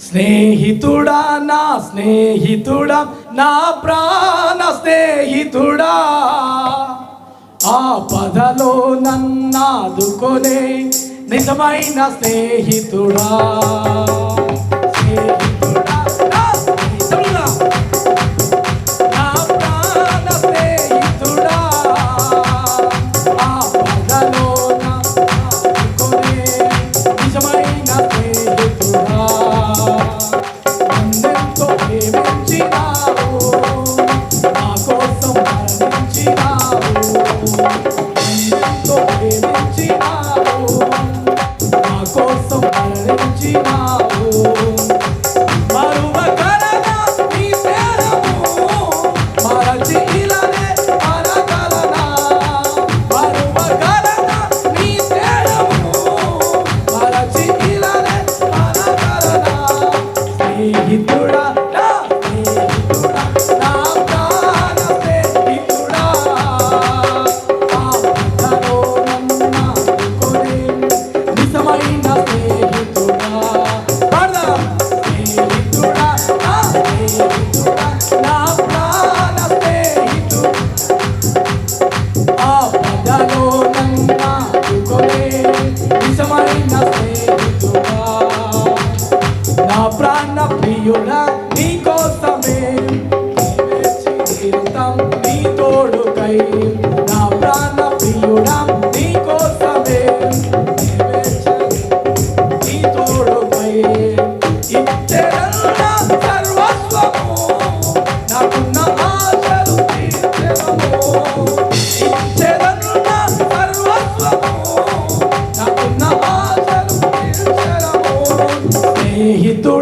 స్నేహితుడా నా స్నేహితుడా నా ప్రాణ స్నేహితుడా. ఆ పదలో నన్నాదుకొనే నిజమైన స్నేహితుడా. ప్రాణ ప్రియుడా నీ కోసమే. జీవించి జీవితం నీ తోడుకై. నా ప్రాణ ప్రియుడా నీ కోసమే. జీవించి నీ తోడుకై. ఇచ్చేదన్నా సర్వస్వము నాకున్న ఆశలు తీర్చెదము ఇచ్చేదన్నా సర్వస్వము నాకున్న ఆశలు తీర్చెదము స్నేహితుడా